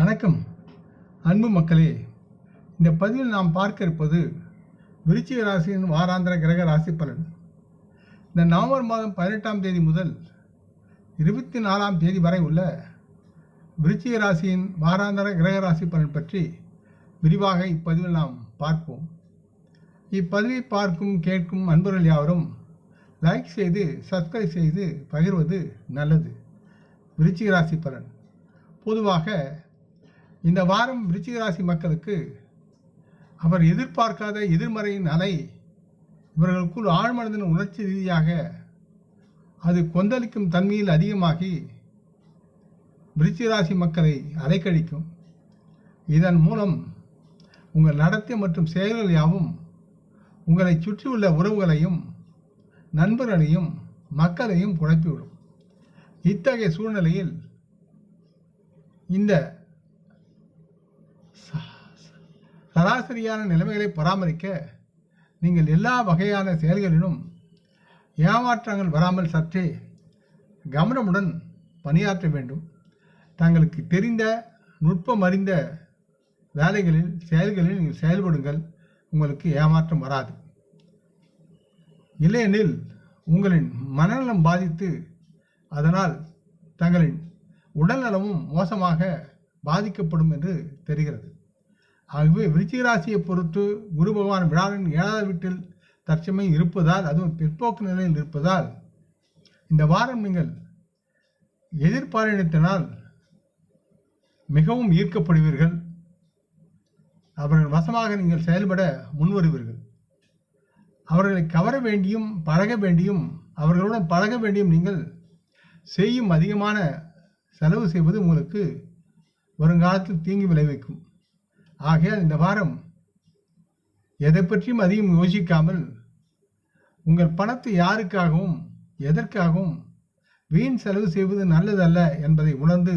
வணக்கம். அன்பு மக்களே இந்த பதிவில் நாம் பார்க்க இருப்பது விருச்சிக ராசியின் வாராந்திர கிரக ராசி பலன். இந்த நவம்பர் மாதம் பதினெட்டாம் தேதி முதல் இருபத்தி நாலாம் தேதி வரை உள்ள விருச்சிக ராசியின் வாராந்திர கிரக ராசி பலன் பற்றி விரிவாக இப்பதிவில் நாம் பார்ப்போம். இப்பதிவை பார்க்கும் கேட்கும் அன்பர்கள் யாவரும் லைக் செய்து சப்ஸ்கிரைப் செய்து பகிர்வது நல்லது. விருச்சிக ராசி பலன். பொதுவாக இந்த வாரம் ராசி மக்களுக்கு அவர் எதிர்பார்க்காத எதிர்மறையின் அலை இவர்களுக்குள் ஆழ்மனதின் உணர்ச்சி ரீதியாக அது கொந்தளிக்கும் தன்மையில் அதிகமாகி விருச்சிக ராசி மக்களை அலைக்கழிக்கும். இதன் மூலம் உங்கள் நடத்தை மற்றும் செயல்கள் யாவும் உங்களை சுற்றியுள்ள உறவுகளையும் நண்பர்களையும் மக்களையும் குழப்பிவிடும். இத்தகைய சூழ்நிலையில் இந்த சராசரியான நிலைமைகளை பராமரிக்க நீங்கள் எல்லா வகையான செயல்களிலும் ஏமாற்றங்கள் வராமல் சற்றே கவனமுடன் பணியாற்ற வேண்டும். தங்களுக்கு தெரிந்த நுட்பம் அறிந்த வேலைகளில் செயல்களில் நீங்கள் செயல்படுங்கள். உங்களுக்கு ஏமாற்றம் வராது. இல்லையெனில் உங்களின் மனநலம் பாதித்து அதனால் தங்களின் உடல்நலமும் மோசமாக பாதிக்கப்படும் என்று தெரிகிறது. ஆகவே விருச்சிக ராசியை பொறுத்து குரு பகவான் விழாவின் ஏழாவது வீட்டில் தற்சமயம் இருப்பதால் அதுவும் பிற்போக்கு நிலையில் இருப்பதால் இந்த வாரம் நீங்கள் எதிர்பாலினத்தினால் மிகவும் ஈர்க்கப்படுவீர்கள். அவர்கள் வசமாக நீங்கள் செயல்பட முன்வருவீர்கள். அவர்களை கவர வேண்டியும் பழக வேண்டியும் அவர்களுடன் பழக வேண்டியும் நீங்கள் செய்யும் அதிகமான செலவு செய்வது உங்களுக்கு வருங்காலத்தில் தீங்கு விளைவிக்கும். ஆகையால் இந்த வாரம் எதை பற்றியும் அதிகம் யோசிக்காமல் உங்கள் பணத்தை யாருக்காகவும் எதற்காகவும் வீண் செலவு செய்வது நல்லதல்ல என்பதை உணர்ந்து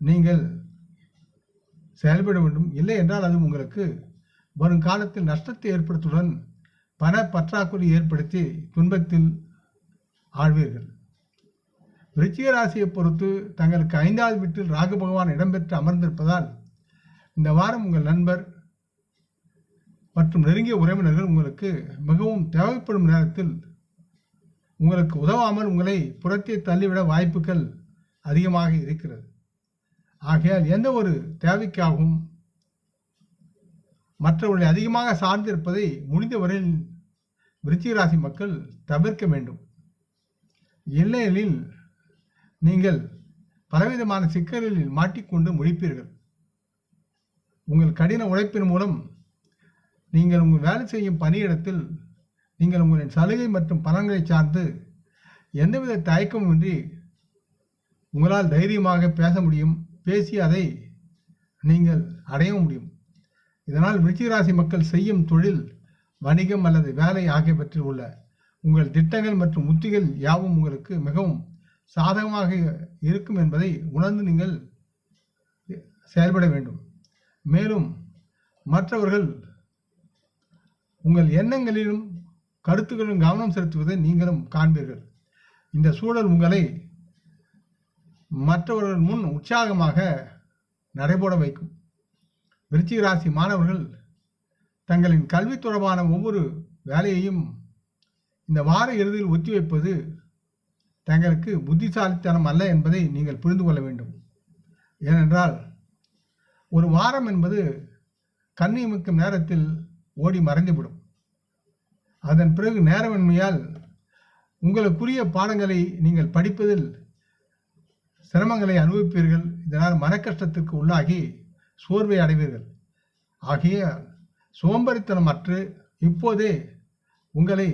நீங்கள் செயல்பட வேண்டும். இல்லை என்றால் அது உங்களுக்கு வரும் காலத்தில் நஷ்டத்தை ஏற்படுத்துடன் பண பற்றாக்குறை ஏற்படுத்தி துன்பத்தில் ஆழ்வீர்கள். விருச்சிக ராசியை பொறுத்து தங்களுக்கு ஐந்தாவது வீட்டில் ராகு பகவான் இடம்பெற்று அமர்ந்திருப்பதால் இந்த வாரம் உங்கள் நண்பர் மற்றும் நெருங்கிய உறவினர்கள் உங்களுக்கு மிகவும் தேவைப்படும் நேரத்தில் உங்களுக்கு உதவாமல் உங்களை புறத்தே தள்ளிவிட வாய்ப்புகள் அதிகமாக இருக்கிறது. ஆகையால் எந்த ஒரு தேவைக்காகவும் மற்றவர்களை அதிகமாக சார்ந்திருப்பதை முடிந்தவரையில் விருச்சிக ராசி மக்கள் தவிர்க்க வேண்டும். இல்லையெனில் நீங்கள் பலவிதமான சிக்கல்களில் மாட்டிக்கொண்டு முழிப்பீர்கள் உங்கள் கடின உழைப்பின் மூலம் நீங்கள் உங்கள் வேலை செய்யும் பணியிடத்தில் நீங்கள் உங்களின் சலுகை மற்றும் பலன்களை சார்ந்து எந்தவித தயக்கமின்றி உங்களால் தைரியமாக பேச முடியும். பேசி அதை நீங்கள் அடையவும் முடியும். இதனால் விருச்சிகராசி மக்கள் செய்யும் தொழில் வணிகம் அல்லது வேலை ஆகியவற்றில் உள்ள உங்கள் திட்டங்கள் மற்றும் உத்திகள் யாவும் உங்களுக்கு மிகவும் சாதகமாக இருக்கும் என்பதை உணர்ந்து நீங்கள் செயல்பட வேண்டும். மேலும் மற்றவர்கள் உங்கள் எண்ணங்களிலும் கருத்துக்களிலும் கவனம் செலுத்துவதை நீங்களும் காண்பீர்கள். இந்த சூழல் உங்களை மற்றவர்கள் முன் உற்சாகமாக நடைபோட வைக்கும். விருச்சிக ராசி மாணவர்கள் தங்களின் கல்வி தொடர்பான ஒவ்வொரு வேலையையும் இந்த வார இறுதியில் ஒத்திவைப்பது தங்களுக்கு புத்திசாலித்தனம் அல்ல என்பதை நீங்கள் புரிந்து கொள்ள வேண்டும். ஏனென்றால் ஒரு வாரம் என்பது கண்ணியமிக்கும் நேரத்தில் ஓடி மறைந்துவிடும். அதன் பிறகு நேரமின்மையால் உங்களுக்குரிய பாடங்களை நீங்கள் படிப்பதில் சிரமங்களை அனுபவிப்பீர்கள். இதனால் மனக்கஷ்டத்திற்கு உள்ளாகி சோர்வை அடைவீர்கள். ஆகிய சோம்பரித்தனம் அற்று இப்போதே உங்களை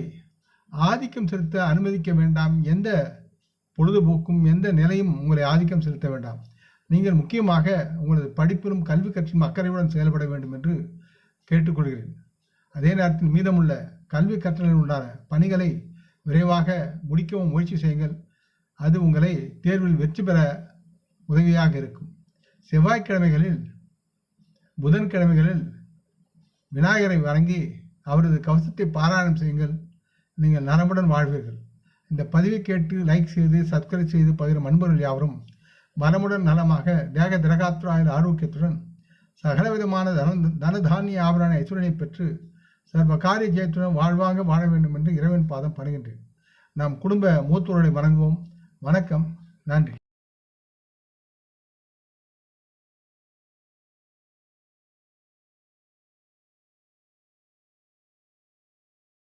ஆதிக்கம் செலுத்த அனுமதிக்க வேண்டாம். எந்த பொழுதுபோக்கும் எந்த நிலையும் உங்களை ஆதிக்கம் செலுத்த வேண்டாம். நீங்கள் முக்கியமாக உங்களது படிப்பிலும் கல்வி கற்றிலும் அக்கறையுடன் செயல்பட வேண்டும் என்று கேட்டுக்கொள்கிறேன். அதே நேரத்தில் மீதமுள்ள கல்வி கற்றலில் உண்டான பணிகளை விரைவாக முடிக்கவும் முயற்சி செய்யுங்கள். அது உங்களை தேர்வில் வெற்றி பெற உதவியாக இருக்கும். செவ்வாய்க்கிழமைகளில் புதன்கிழமைகளில் விநாயகரை வணங்கி அவரது கவசத்தை பாராயணம் செய்யுங்கள். நீங்கள் நரம்புடன் வாழ்வீர்கள். இந்த பதிவை கேட்டு லைக் செய்து சப்ஸ்கிரைப் செய்து பகிரும் அன்பர்கள் யாவரும் மனமுடன் நலமாக தேக திரகாத்ராயுத ஆரோக்கியத்துடன் சகலவிதமான தன தனதானிய ஆபரண ஐஸ்வரனை பெற்று சர்வ காரிய ஜெயத்துடன் வாழ்வாங்க வாழ வேண்டும் என்று இறைவன் பாதம் பணிகின்றேன். நாம் குடும்ப மூத்தோரை வணங்குவோம். வணக்கம். நன்றி.